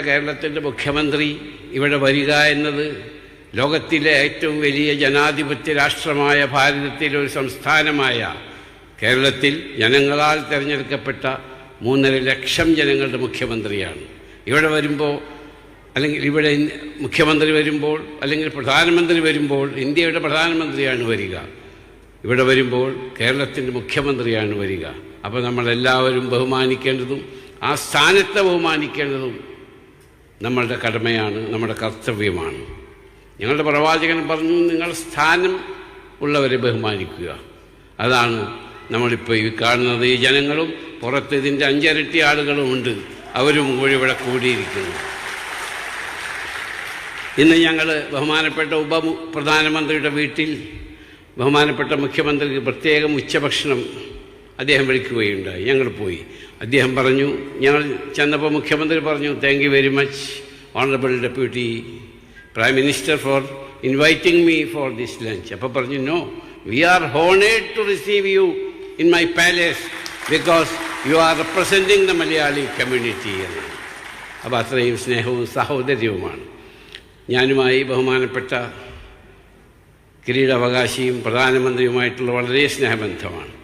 കേരളത്തിന്റെ മുഖ്യമന്ത്രി ഇവിടെ വരിക എന്നത് ലോകത്തിലെ ഏറ്റവും വലിയ ജനാധിപത്യ രാഷ്ട്രമായ ഭാരതത്തിലെ ഒരു സംസ്ഥാനമായ കേരളത്തിൽ ജനങ്ങളാൽ തിരഞ്ഞെടുക്കപ്പെട്ട മൂന്നര ലക്ഷം ജനങ്ങളുടെ മുഖ്യമന്ത്രിയാണ്. ഇവിടെ വരുമ്പോൾ അല്ലെങ്കിൽ ഇവിടെ മുഖ്യമന്ത്രി വരുമ്പോൾ അല്ലെങ്കിൽ പ്രധാനമന്ത്രി വരുമ്പോൾ ഇന്ത്യയുടെ പ്രധാനമന്ത്രിയാണ് വരിക. ഇവിടെ വരുമ്പോൾ കേരളത്തിന്റെ മുഖ്യമന്ത്രിയാണ് വരിക. അപ്പോൾ നമ്മളെല്ലാവരും ബഹുമാനിക്കേണ്ടതും ആ സ്ഥാനത്തെ ബഹുമാനിക്കേണ്ടതും നമ്മളുടെ കടമയാണ് നമ്മുടെ കർത്തവ്യമാണ്. ഞങ്ങളുടെ പ്രവാചകൻ പറഞ്ഞു നിങ്ങൾ സ്ഥാനം ഉള്ളവരെ ബഹുമാനിക്കുക. അതാണ് നമ്മളിപ്പോൾ ഈ കാണുന്നത്. ഈ ജനങ്ങളും പുറത്ത് ഇതിന്റെ അഞ്ചരട്ടി ആളുകളും ഉണ്ട്. അവരും കൂടി ഇവിടെ കൂടിയിരിക്കുന്നു. ഇന്ന് ഞങ്ങൾ ബഹുമാനപ്പെട്ട ഉപ പ്രധാനമന്ത്രിയുടെ വീട്ടിൽ ബഹുമാനപ്പെട്ട മുഖ്യമന്ത്രിക്ക് പ്രത്യേകം ഉച്ചഭക്ഷണം അദ്ദേഹം വിളിക്കുകയുണ്ടായി. ഞങ്ങൾ പോയി. അദ്ദേഹം പറഞ്ഞു ഞങ്ങൾ ചെന്നപ്പോൾ മുഖ്യമന്ത്രി പറഞ്ഞു thank you very much honourable deputy prime minister for inviting me for this lunch അപ്പോൾ പറഞ്ഞു no we are honoured to receive you in my palace because you are representing the Malayali community എന്ന്. അപ്പോൾ അത്രയും സ്നേഹവും സഹോദര്യവുമാണ്. ഞാനുമായി ബഹുമാനപ്പെട്ട കിരീടാവകാശിയും പ്രധാനമന്ത്രിയുമായിട്ടുള്ള വളരെ സ്നേഹബന്ധമാണ്.